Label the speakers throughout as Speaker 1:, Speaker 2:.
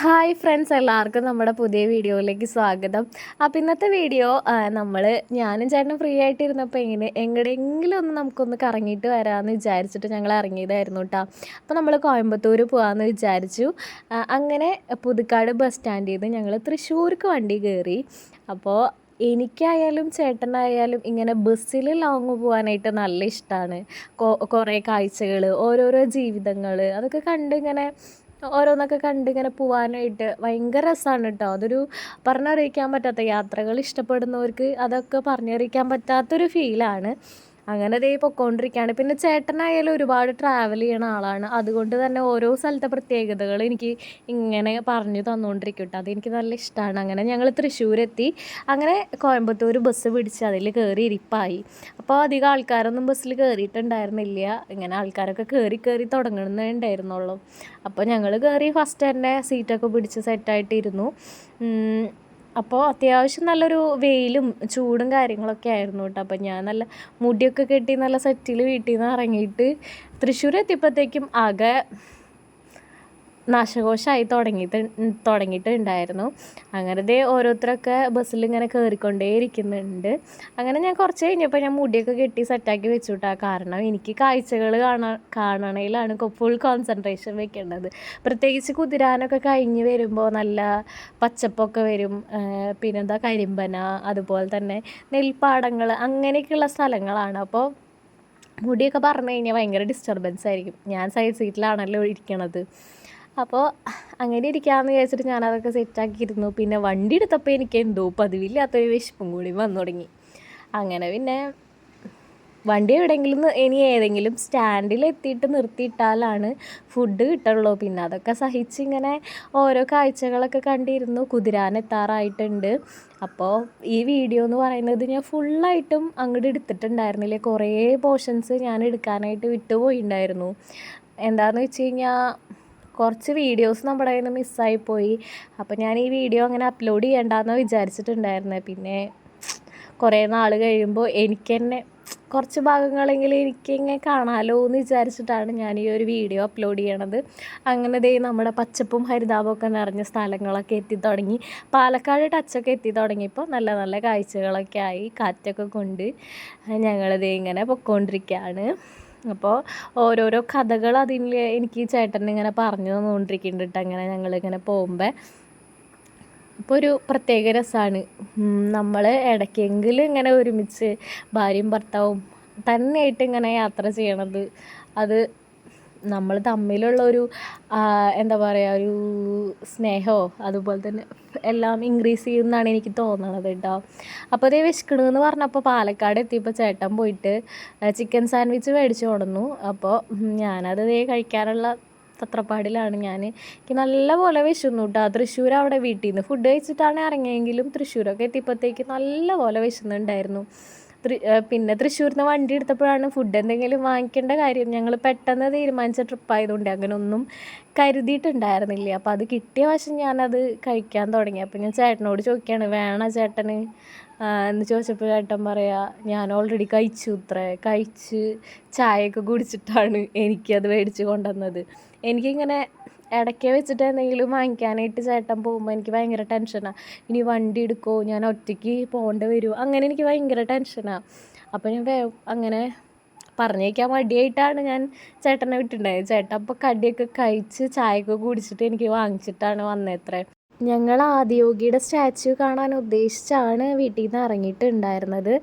Speaker 1: Hi friends എല്ലാവർക്കും നമ്മുടെ പുതിയ വീഡിയോയിലേക്ക് സ്വാഗതം. അപ്പോൾ ഇന്നത്തെ വീഡിയോ നമ്മൾ ഞാനും ചേട്ടനും ഫ്രീ ആയിട്ടിരുന്നപ്പോൾ ഇങ്ങനെ എങ്ങടെയെങ്കിലും ഒന്ന് നമുക്കൊന്ന് കറങ്ങിയിട്ട് വരാമെന്ന് വിചാരിച്ചിട്ട് ഞങ്ങൾ ഇറങ്ങിയതായിരുന്നു കേട്ടോ അപ്പോൾ നമ്മൾ കോയമ്പത്തൂർ പോകാമെന്ന് വിചാരിച്ചു. അങ്ങനെ പുതുക്കാട് ബസ് സ്റ്റാൻഡിൽ നിന്ന് ഞങ്ങൾ തൃശ്ശൂർക്ക് വണ്ടി കയറി അപ്പോൾ എനിക്കായാലും ചേട്ടനായാലും ഇങ്ങനെ ബസ്സിൽ ലോങ് പോകാനായിട്ട് നല്ല ഇഷ്ടമാണ് കുറേ കാഴ്ചകൾ ഓരോരോ ജീവിതങ്ങൾ അതൊക്കെ കണ്ട് ഇങ്ങനെ ഓരോന്നൊക്കെ കണ്ട് ഇങ്ങനെ പോവാനായിട്ട് ഭയങ്കര രസമാണ് കേട്ടോ അതൊരു പറഞ്ഞറിയിക്കാൻ പറ്റാത്ത യാത്രകൾ ഇഷ്ടപ്പെടുന്നവർക്ക് അതൊക്കെ പറഞ്ഞറിയിക്കാൻ പറ്റാത്തൊരു ഫീലാണ് അങ്ങനെ ദേ പൊക്കോണ്ടിരിക്കുകയാണ് പിന്നെ ചേട്ടനായാലും ഒരുപാട് ട്രാവൽ ചെയ്യുന്ന ആളാണ്. അതുകൊണ്ട് തന്നെ ഓരോ സ്ഥലത്തെ പ്രത്യേകതകൾ എനിക്ക് ഇങ്ങനെ പറഞ്ഞു തന്നുകൊണ്ടിരിക്കും കേട്ടോ അതെനിക്ക് നല്ല ഇഷ്ടമാണ് അങ്ങനെ ഞങ്ങൾ തൃശ്ശൂരെത്തി. അങ്ങനെ കോയമ്പത്തൂർ ബസ് പിടിച്ച് അതിൽ കയറി ഇരിപ്പായി. അപ്പോൾ അധികം ആൾക്കാരൊന്നും ബസ്സിൽ കയറിയിട്ടുണ്ടായിരുന്നില്ല ഇങ്ങനെ ആൾക്കാരൊക്കെ കയറി കയറി തുടങ്ങുന്നേ ഉണ്ടായിരുന്നുള്ളൂ. അപ്പോൾ ഞങ്ങൾ കയറി ഫസ്റ്റ് തന്നെ സീറ്റൊക്കെ പിടിച്ച് സെറ്റായിട്ടിരുന്നു അപ്പോൾ അത്യാവശ്യം നല്ലൊരു വെയിലും ചൂടും കാര്യങ്ങളൊക്കെ ആയിരുന്നു കേട്ടോ. അപ്പോൾ ഞാൻ നല്ല മുടിയൊക്കെ കെട്ടി നല്ല സെറ്റിൽ വീട്ടിൽ നിന്ന് ഇറങ്ങിയിട്ട് തൃശ്ശൂർ എത്തിയപ്പോഴത്തേക്കും ആകെ നാശകോശമായി തുടങ്ങിയിട്ട് തുടങ്ങിയിട്ടുണ്ടായിരുന്നു. അങ്ങനെ ദേ ഓരോരുത്തരൊക്കെ ബസ്സിൽ ഇങ്ങനെ കയറിക്കൊണ്ടേ ഇരിക്കുന്നുണ്ട് അങ്ങനെ ഞാൻ കുറച്ച് കഴിഞ്ഞപ്പോൾ ഞാൻ മുടിയൊക്കെ കെട്ടി സെറ്റാക്കി വെച്ചു കേട്ടോ കാരണം എനിക്ക് കാഴ്ചകൾ കാണാൻ കാണണയിലാണ് ഫുൾ കോൺസെൻട്രേഷൻ വെക്കേണ്ടത്. പ്രത്യേകിച്ച് കുതിരാനൊക്കെ കഴിഞ്ഞ് വരുമ്പോൾ നല്ല പച്ചപ്പൊക്കെ വരും. പിന്നെ പിന്നെന്താ കരിമ്പന അതുപോലെ തന്നെ നെൽപ്പാടങ്ങൾ അങ്ങനെയൊക്കെയുള്ള സ്ഥലങ്ങളാണ്. അപ്പോൾ മുടിയൊക്കെ പറഞ്ഞു കഴിഞ്ഞാൽ ഭയങ്കര ഡിസ്റ്റർബൻസ് ആയിരിക്കും. ഞാൻ സൈഡ് സീറ്റിലാണല്ലോ ഇരിക്കണത്. അപ്പോൾ അങ്ങനെ ഇരിക്കാമെന്ന് വിചാരിച്ചിട്ട് ഞാനതൊക്കെ സെറ്റാക്കിയിരുന്നു. പിന്നെ വണ്ടി എടുത്തപ്പോൾ എനിക്ക് എന്തോ പതിവില്ലാത്തൊരു വിശപ്പും കൂടി വന്നു തുടങ്ങി. അങ്ങനെ പിന്നെ വണ്ടി എവിടെയെങ്കിലും ഇനി ഏതെങ്കിലും സ്റ്റാൻഡിൽ എത്തിയിട്ട് നിർത്തിയിട്ടാലാണ് ഫുഡ് കിട്ടുള്ളൂ പിന്നെ അതൊക്കെ സഹിച്ച് ഇങ്ങനെ ഓരോ കാഴ്ചകളൊക്കെ കണ്ടിരുന്നു. കുതിരാനെത്താറായിട്ടുണ്ട് അപ്പോൾ ഈ വീഡിയോ എന്ന് പറയുന്നത് ഞാൻ ഫുള്ളായിട്ടും അങ്ങോട്ട് എടുത്തിട്ടുണ്ടായിരുന്നില്ല. കുറേ പോർഷൻസ് ഞാൻ എടുക്കാനായിട്ട് വിട്ടുപോയിണ്ടായിരുന്നു എന്താണെന്ന് വെച്ച് കഴിഞ്ഞാൽ കുറച്ച് വീഡിയോസ് നമ്മുടെ കയ്യിൽ നിന്ന് മിസ്സായിപ്പോയി അപ്പോൾ ഞാൻ ഈ വീഡിയോ അങ്ങനെ അപ്ലോഡ് ചെയ്യണ്ടെന്ന് വിചാരിച്ചിട്ടുണ്ടായിരുന്നത് പിന്നെ കുറേ നാൾ കഴിയുമ്പോൾ എനിക്ക് തന്നെ കുറച്ച് ഭാഗങ്ങളെങ്കിലും എനിക്കിങ്ങനെ കാണാമല്ലോ എന്ന് വിചാരിച്ചിട്ടാണ് ഞാൻ ഈ ഒരു വീഡിയോ അപ്ലോഡ് ചെയ്യണത്. അങ്ങനെ ദേ നമ്മുടെ പച്ചപ്പും ഹരിതാപവും ഒക്കെ നിറഞ്ഞ സ്ഥലങ്ങളൊക്കെ എത്തി തുടങ്ങി. പാലക്കാട് ടച്ചൊക്കെ എത്തി തുടങ്ങിയപ്പോൾ നല്ല നല്ല കാഴ്ചകളൊക്കെ ആയി കാറ്റൊക്കെ കൊണ്ട് ഞങ്ങളിതേ ഇങ്ങനെ പൊയ്ക്കൊണ്ടിരിക്കുകയാണ് അപ്പോൾ ഓരോരോ കഥകൾ അതിൽ എനിക്ക് ചേട്ടൻ ഇങ്ങനെ പറഞ്ഞു തന്നുകൊണ്ടിരിക്കുന്നുണ്ട് കേട്ടോ അങ്ങനെ ഞങ്ങളിങ്ങനെ പോകുമ്പോൾ അപ്പോൾ ഒരു പ്രത്യേക രസമാണ് നമ്മൾ ഇടയ്ക്കെങ്കിലും ഇങ്ങനെ ഒരുമിച്ച് ഭാര്യയും ഭർത്താവും തന്നെയായിട്ട് ഇങ്ങനെ യാത്ര ചെയ്യണത്. അത് നമ്മൾ തമ്മിലുള്ള ഒരു എന്താ പറയുക ഒരു സ്നേഹമോ അതുപോലെ തന്നെ എല്ലാം ഇൻക്രീസ് ചെയ്യുമെന്നാണ് എനിക്ക് തോന്നണത് കേട്ടോ. അപ്പോൾ അതേ വിശക്കണമെന്ന് പറഞ്ഞപ്പോൾ പാലക്കാട് എത്തിയപ്പോൾ ചേട്ടൻ പോയിട്ട് ചിക്കൻ സാൻഡ്വിച്ച് മേടിച്ച് കൊണ്ടുവന്നു. അപ്പോൾ ഞാനത് ദേ കഴിക്കാനുള്ള തത്രപ്പാടിലാണ്. ഞാൻ എനിക്ക് നല്ലപോലെ വിശന്നു കേട്ടോ. തൃശ്ശൂർ അവിടെ വീട്ടിൽ നിന്ന് ഫുഡ് കഴിച്ചിട്ടാണ് ഇറങ്ങിയെങ്കിലും തൃശ്ശൂരൊക്കെ എത്തിയപ്പോഴത്തേക്ക് നല്ലപോലെ വിശന്നുണ്ടായിരുന്നു. പിന്നെ തൃശ്ശൂരിൽ നിന്ന് വണ്ടി എടുത്തപ്പോഴാണ് ഫുഡ് എന്തെങ്കിലും വാങ്ങിക്കേണ്ട കാര്യം. ഞങ്ങൾ പെട്ടെന്ന് തീരുമാനിച്ച ട്രിപ്പ് ആയതുകൊണ്ട് അങ്ങനെ ഒന്നും കരുതിയിട്ടുണ്ടായിരുന്നില്ല. അപ്പോൾ അത് കിട്ടിയ വശം ഞാനത് കഴിക്കാൻ തുടങ്ങി. അപ്പോൾ ഞാൻ ചേട്ടനോട് ചോദിക്കുകയാണ് വേണ ചേട്ടന്? എന്ന് ചോദിച്ചപ്പോൾ ചേട്ടൻ പറയാ ഞാൻ ഓൾറെഡി കഴിച്ചു ഇത്രേ. കഴിച്ച് ചായയൊക്കെ കുടിച്ചിട്ടാണ് എനിക്കത് മേടിച്ച് കൊണ്ടുവന്നത്. എനിക്കിങ്ങനെ ഇടയ്ക്ക് വെച്ചിട്ട് എന്തെങ്കിലും വാങ്ങിക്കാനായിട്ട് ചേട്ടൻ പോകുമ്പോൾ എനിക്ക് ഭയങ്കര ടെൻഷനാണ് ഇനി വണ്ടി എടുക്കുമോ ഞാൻ ഒറ്റയ്ക്ക് പോകേണ്ടി വരുമോ അങ്ങനെ എനിക്ക് ഭയങ്കര ടെൻഷനാണ് അപ്പോൾ ഞാൻ വേ- അങ്ങനെ പറഞ്ഞേക്കാൻ മടിയായിട്ടാണ് ഞാൻ ചേട്ടനെ വിട്ടിട്ടുണ്ടായത്. ചേട്ടൻ അപ്പോൾ കടിയൊക്കെ കഴിച്ച് ചായയൊക്കെ കുടിച്ചിട്ട് എനിക്ക് വാങ്ങിച്ചിട്ടാണ് വന്നേത്രേ ഞങ്ങൾ ആദിയോഗിയുടെ സ്റ്റാച്യു കാണാൻ ഉദ്ദേശിച്ചാണ് വീട്ടിൽ നിന്ന് ഇറങ്ങിയിട്ടുണ്ടായിരുന്നത്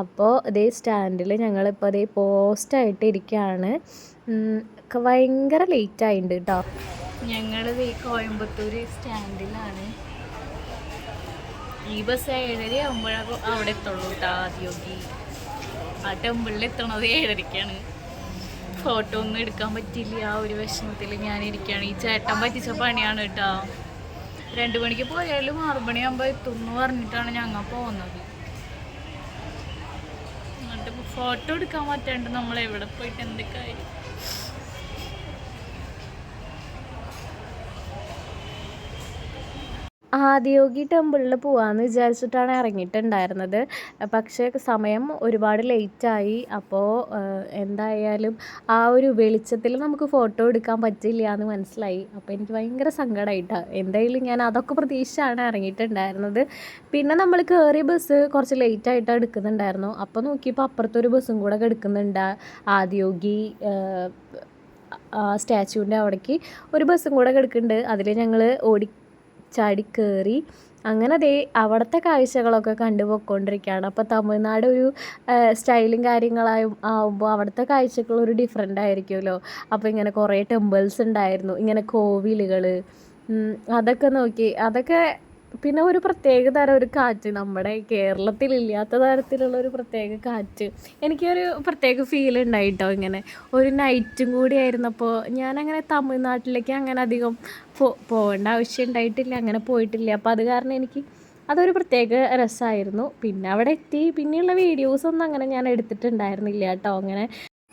Speaker 1: അപ്പോൾ ഇതേ സ്റ്റാൻഡിൽ ഞങ്ങളിപ്പോൾ അതേ പോസ്റ്റായിട്ട് ഇരിക്കുകയാണ് ഭയങ്കര ലേറ്റ് ആയിട്ടുണ്ട് കേട്ടോ
Speaker 2: ഞങ്ങൾ കോയമ്പത്തൂർ സ്റ്റാൻഡിലാണ്. ഈ ബസ് ഏഴര ആകുമ്പോഴും അവിടെ എത്തുള്ളൂ കേട്ടോ ആദ്യോഗി ആ ടെമ്പിളിൽ എത്തണത് ഏഴരയ്ക്കാണ് ഫോട്ടോ ഒന്നും എടുക്കാൻ പറ്റില്ല. ആ ഒരു വിഷമത്തിൽ ഞാനിരിക്കുകയാണ് ഈ ചേട്ടൻ പറ്റിച്ച പണിയാണ് കേട്ടോ രണ്ട് മണിക്ക് പോയാലും ആറു മണിയാകുമ്പോൾ എത്തും എന്ന് പറഞ്ഞിട്ടാണ് ഞങ്ങൾ പോകുന്നത് എന്നിട്ട് ഫോട്ടോ എടുക്കാൻ പറ്റാണ്ട് നമ്മൾ എവിടെ പോയിട്ട് എന്തൊക്കെ കാര്യം?
Speaker 1: ആദിയോഗി ടെമ്പിളിൽ പോകാമെന്ന് വിചാരിച്ചിട്ടാണ് ഇറങ്ങിയിട്ടുണ്ടായിരുന്നത് പക്ഷേ സമയം ഒരുപാട് ലേറ്റായി അപ്പോൾ എന്തായാലും ആ ഒരു വെളിച്ചത്തിൽ നമുക്ക് ഫോട്ടോ എടുക്കാൻ പറ്റില്ല എന്ന് മനസ്സിലായി. അപ്പോൾ എനിക്ക് ഭയങ്കര സങ്കടമായിട്ടാണ് എന്തായാലും ഞാൻ അതൊക്കെ പ്രതീക്ഷിച്ചാണ് ഇറങ്ങിയിട്ടുണ്ടായിരുന്നത് പിന്നെ നമ്മൾ കയറിയ ബസ് കുറച്ച് ലേറ്റായിട്ടാണ് എടുക്കുന്നുണ്ടായിരുന്നു. അപ്പോൾ നോക്കിയപ്പോൾ അപ്പുറത്തൊരു ബസ്സും കൂടെ എടുക്കുന്നുണ്ട് ആദിയോഗി സ്റ്റാച്യൂവിന്റെ അവിടേക്ക് ഒരു ബസ്സും കൂടെ കിടക്കുന്നുണ്ട്. അതിൽ ഞങ്ങൾ ഓടി ചാടി കയറി അങ്ങനെ ദേ അവിടുത്തെ കാഴ്ചകളൊക്കെ കണ്ടു പോയിക്കൊണ്ടിരിക്കുകയാണ്. അപ്പോൾ തമിഴ്നാട് ഒരു സ്റ്റൈലും കാര്യങ്ങളായും ആവുമ്പോൾ അവിടുത്തെ കാഴ്ചകൾ ഒരു ഡിഫറെന്റ് ആയിരിക്കുമല്ലോ. അപ്പോൾ ഇങ്ങനെ കുറേ ടെമ്പിൾസ് ഉണ്ടായിരുന്നു. ഇങ്ങനെ കോവിലുകൾ അതൊക്കെ നോക്കി. അതൊക്കെ പിന്നെ ഒരു പ്രത്യേക തരം ഒരു കാറ്റ്. നമ്മുടെ കേരളത്തിൽ ഇല്ലാത്ത തരത്തിലുള്ള ഒരു പ്രത്യേക കാറ്റ്. എനിക്കൊരു പ്രത്യേക ഫീൽ ഉണ്ടായിട്ടോ ഇങ്ങനെ. ഒരു നൈറ്റും കൂടി ആയിരുന്നപ്പോൾ ഞാനങ്ങനെ തമിഴ്നാട്ടിലേക്ക് അങ്ങനെ അധികം പോ പോകേണ്ട ആവശ്യം ഉണ്ടായിട്ടില്ല. അങ്ങനെ പോയിട്ടില്ല. അപ്പോൾ അത് കാരണം എനിക്ക് അതൊരു പ്രത്യേക രസമായിരുന്നു പിന്നെ അവിടെ എത്തി. പിന്നെയുള്ള വീഡിയോസൊന്നും അങ്ങനെ ഞാൻ എടുത്തിട്ടുണ്ടായിരുന്നില്ല കേട്ടോ. അങ്ങനെ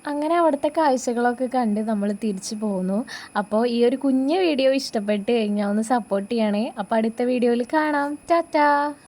Speaker 1: അങ്ങനെ അവിടുത്തെ കാഴ്ചകളൊക്കെ കണ്ട് നമ്മൾ തിരിച്ചു പോന്നു. അപ്പോൾ ഈ ഒരു കുഞ്ഞു വീഡിയോ ഇഷ്ടപ്പെട്ട് കഴിഞ്ഞാൽ ഒന്ന് സപ്പോർട്ട് ചെയ്യണേ. അപ്പോൾ അടുത്ത വീഡിയോയിൽ കാണാം. ടാറ്റാ